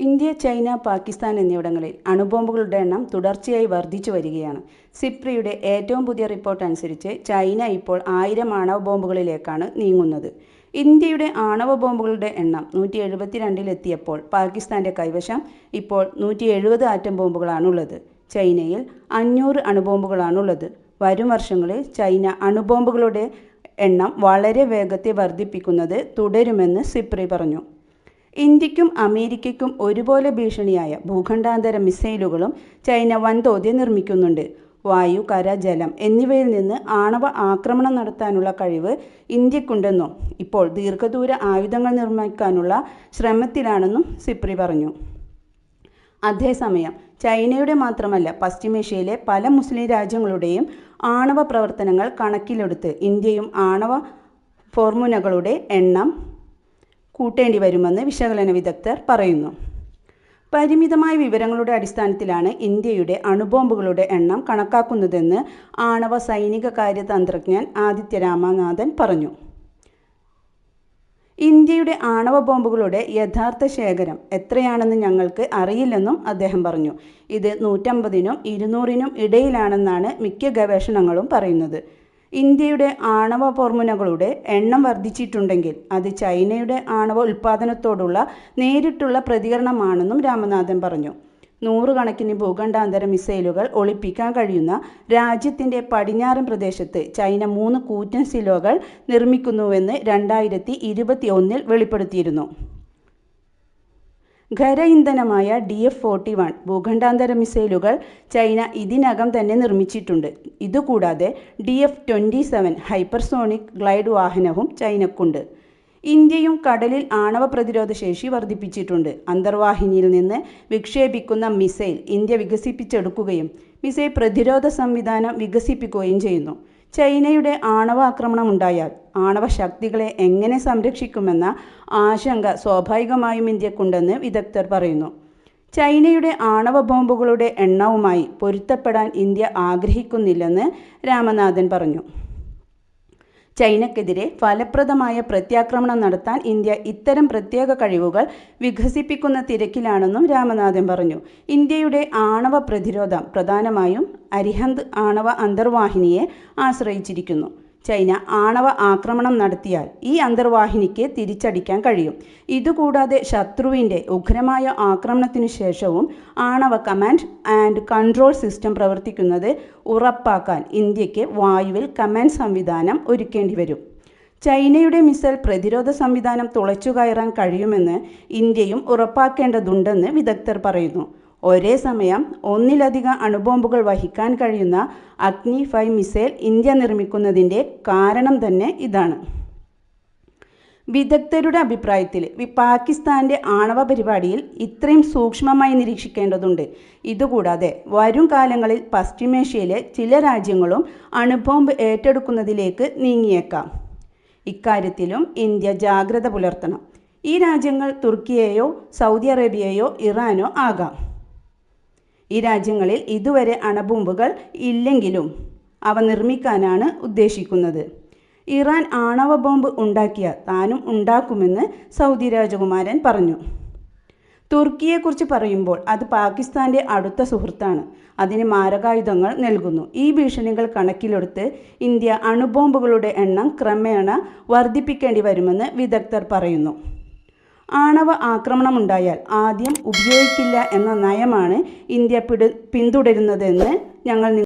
India China Pakistan എന്നിവിടങ്ങളിൽ അണുബോംബുകളുടെ എണ്ണം തുടർച്ചയായി വർദ്ധിച്ചു വരികയാണ്. സിപ്രിയുടെ ഏറ്റവും പുതിയ റിപ്പോർട്ട് അനുസരിച്ച് ചൈന ഇപ്പോൾ ആയിരം ആണവ ബോംബുകളിലേക്കാണ് നീങ്ങുന്നത്. ഇന്ത്യയുടെ ആണവ ബോംബുകളുടെ എണ്ണം നൂറ്റി എഴുപത്തിരണ്ടിലെത്തിയപ്പോൾ പാകിസ്ഥാന്റെ കൈവശം ഇപ്പോൾ നൂറ്റി എഴുപത് ആറ്റം ബോംബുകളാണുള്ളത്. ചൈനയിൽ അഞ്ഞൂറ് അണുബോംബുകളാണുള്ളത്. വരും വർഷങ്ങളിൽ ചൈന അണുബോംബുകളുടെ എണ്ണം വളരെ വേഗത്തിൽ വർദ്ധിപ്പിക്കുന്നത് തുടരുമെന്ന് സിപ്രി പറഞ്ഞു. ഇന്ത്യക്കും അമേരിക്കയ്ക്കും ഒരുപോലെ ഭീഷണിയായ ഭൂഖണ്ഡാന്തര മിസൈലുകളും ചൈന വൻതോതിൽ നിർമ്മിക്കുന്നുണ്ട്. വായു കര ജലം എന്നിവയിൽ നിന്ന് ആണവ ആക്രമണം നടത്താനുള്ള കഴിവ് ഇന്ത്യക്കുണ്ടെന്നും ഇപ്പോൾ ദീർഘദൂര ആയുധങ്ങൾ നിർമ്മിക്കാനുള്ള ശ്രമത്തിലാണെന്നും സിപ്രി പറഞ്ഞു. അതേസമയം ചൈനയുടെ മാത്രമല്ല പശ്ചിമേഷ്യയിലെ പല മുസ്ലിം രാജ്യങ്ങളുടെയും ആണവ പ്രവർത്തനങ്ങൾ കണക്കിലെടുത്ത് ഇന്ത്യയും ആണവ ഫോർമുനകളുടെ എണ്ണം കൂട്ടേണ്ടി വരുമെന്ന് വിശകലന വിദഗ്ധർ പറയുന്നു. പരിമിതമായ വിവരങ്ങളുടെ അടിസ്ഥാനത്തിലാണ് ഇന്ത്യയുടെ അണുബോംബുകളുടെ എണ്ണം കണക്കാക്കുന്നതെന്ന് ആണവ സൈനിക കാര്യതന്ത്രജ്ഞൻ ആദിത്യ രാമനാഥൻ പറഞ്ഞു. ഇന്ത്യയുടെ ആണവ ബോംബുകളുടെ യഥാർത്ഥ ശേഖരം എത്രയാണെന്ന് ഞങ്ങൾക്ക് അറിയില്ലെന്നും അദ്ദേഹം പറഞ്ഞു. ഇത് നൂറ്റമ്പതിനും ഇരുന്നൂറിനും ഇടയിലാണെന്നാണ് മിക്ക ഗവേഷണങ്ങളും പറയുന്നത്. ഇന്ത്യയുടെ ആണവ ഫോർമുലകളുടെ എണ്ണം വർദ്ധിച്ചിട്ടുണ്ടെങ്കിൽ അത് ചൈനയുടെ ആണവ ഉൽപ്പാദനത്തോടുള്ള നേരിട്ടുള്ള പ്രതികരണമാണെന്നും രാമനാഥൻ പറഞ്ഞു. നൂറുകണക്കിന് ഭൂഖണ്ഡാന്തര മിസൈലുകൾ ഒളിപ്പിക്കാൻ കഴിയുന്ന രാജ്യത്തിന്റെ പടിഞ്ഞാറൻ പ്രദേശത്ത് ചൈന മൂന്ന് കൂറ്റൻ സിലോകൾ നിർമ്മിക്കുന്നുവെന്ന് രണ്ടായിരത്തി ഇരുപത്തി ഒന്നിൽ വെളിപ്പെടുത്തിയിരുന്നു. ഖര ഇന്ധനമായ ഡി എഫ് ഫോർട്ടി വൺ ഭൂഖണ്ഡാന്തര മിസൈലുകൾ ചൈന ഇതിനകം തന്നെ നിർമ്മിച്ചിട്ടുണ്ട്. ഇതുകൂടാതെ D F twenty seven hypersonic glide വാഹനവും ചൈനക്കുണ്ട്. ഇന്ത്യയും കടലിൽ ആണവ പ്രതിരോധ ശേഷി വർദ്ധിപ്പിച്ചിട്ടുണ്ട്. അന്തർവാഹിനിയിൽ നിന്ന് വിക്ഷേപിക്കുന്ന മിസൈൽ ഇന്ത്യ വികസിപ്പിച്ചെടുക്കുകയും മിസൈൽ പ്രതിരോധ സംവിധാനം വികസിപ്പിക്കുകയും ചെയ്യുന്നു. ചൈനയുടെ ആണവ ആക്രമണം ഉണ്ടായാൽ ആണവ ശക്തികളെ എങ്ങനെ സംരക്ഷിക്കുമെന്ന ആശങ്ക സ്വാഭാവികമായും ഇന്ത്യക്കുണ്ടെന്ന് വിദഗ്ധർ പറയുന്നു. ചൈനയുടെ ആണവ ബോംബുകളുടെ എണ്ണവുമായി പൊരുത്തപ്പെടാൻ ഇന്ത്യ ആഗ്രഹിക്കുന്നില്ലെന്ന് രാമനാഥൻ പറഞ്ഞു. ചൈനക്കെതിരെ ഫലപ്രദമായ പ്രത്യാക്രമണം നടത്താൻ ഇന്ത്യ ഇത്തരം പ്രത്യേക കഴിവുകൾ വികസിപ്പിക്കുന്ന തിരക്കിലാണെന്നും രാമനാഥൻ പറഞ്ഞു. ഇന്ത്യയുടെ ആണവ പ്രതിരോധം പ്രധാനമായും അരിഹന്ത് ആണവ അന്തർവാഹിനിയെ ആശ്രയിച്ചിരിക്കുന്നു. ചൈന ആണവ ആക്രമണം നടത്തിയാൽ ഈ അന്തർവാഹിനിക്ക് തിരിച്ചടിക്കാൻ കഴിയും. ഇതുകൂടാതെ ശത്രുവിന്റെ ഉഗ്രമായ ആക്രമണത്തിനു ശേഷവും ആണവ കമാൻഡ് ആൻഡ് കൺട്രോൾ സിസ്റ്റം പ്രവർത്തിക്കുന്നത് ഉറപ്പാക്കാൻ ഇന്ത്യയ്ക്ക് വായുവിൽ കമാൻഡ് സംവിധാനം ഒരുക്കേണ്ടി വരും. ചൈനയുടെ മിസൈൽ പ്രതിരോധ സംവിധാനം തുളച്ചുകയറാൻ കഴിയുമെന്ന് ഇന്ത്യയും ഉറപ്പാക്കേണ്ടതുണ്ടെന്ന് വിദഗ്ധർ പറയുന്നു. ഒരേ സമയം ഒന്നിലധികം അണുബോംബുകൾ വഹിക്കാൻ കഴിയുന്ന അഗ്നി ഫൈവ് മിസൈൽ ഇന്ത്യ നിർമ്മിക്കുന്നതിന്റെ കാരണം തന്നെ ഇതാണ്. വിദഗ്ധരുടെ അഭിപ്രായത്തിൽ പാകിസ്ഥാന്റെ ആണവ പരിപാടിയിൽ ഇത്രയും സൂക്ഷ്മമായി നിരീക്ഷിക്കേണ്ടതുണ്ട്. ഇതുകൂടാതെ വരും കാലങ്ങളിൽ പശ്ചിമേഷ്യയിലെ ചില രാജ്യങ്ങളും അണുബോംബ് ഏറ്റെടുക്കുന്നതിലേക്ക് നീങ്ങിയേക്കാം. ഇക്കാര്യത്തിലും ഇന്ത്യ ജാഗ്രത പുലർത്തണം. ഈ രാജ്യങ്ങൾ തുർക്കിയെയോ സൗദി അറേബ്യയോ ഇറാനോ ആകാം. ഈ രാജ്യങ്ങളിൽ ഇതുവരെ അണബോംബുകൾ ഇല്ലെങ്കിലും അവ നിർമ്മിക്കാനാണ് ഉദ്ദേശിക്കുന്നത്. ഇറാൻ ആണവ ബോംബ് ഉണ്ടാക്കിയ താനും ഉണ്ടാക്കുമെന്ന് സൗദി രാജകുമാരൻ പറഞ്ഞു. തുർക്കിയെക്കുറിച്ച് പറയുമ്പോൾ അത് പാകിസ്ഥാന്റെ അടുത്ത സുഹൃത്താണ്. അതിന് മാരകായുധങ്ങൾ നൽകുന്നു. ഈ ഭീഷണികൾ കണക്കിലെടുത്ത് ഇന്ത്യ അണുബോംബുകളുടെ എണ്ണം ക്രമേണ വർദ്ധിപ്പിക്കേണ്ടി വരുമെന്ന് വിദഗ്ധർ പറയുന്നു. ആണവ ആക്രമണമുണ്ടായാൽ ആദ്യം ഉപയോഗിക്കില്ല എന്ന നയമാണ് ഇന്ത്യ പിന്തുടരുന്നതെന്ന് ഞങ്ങൾ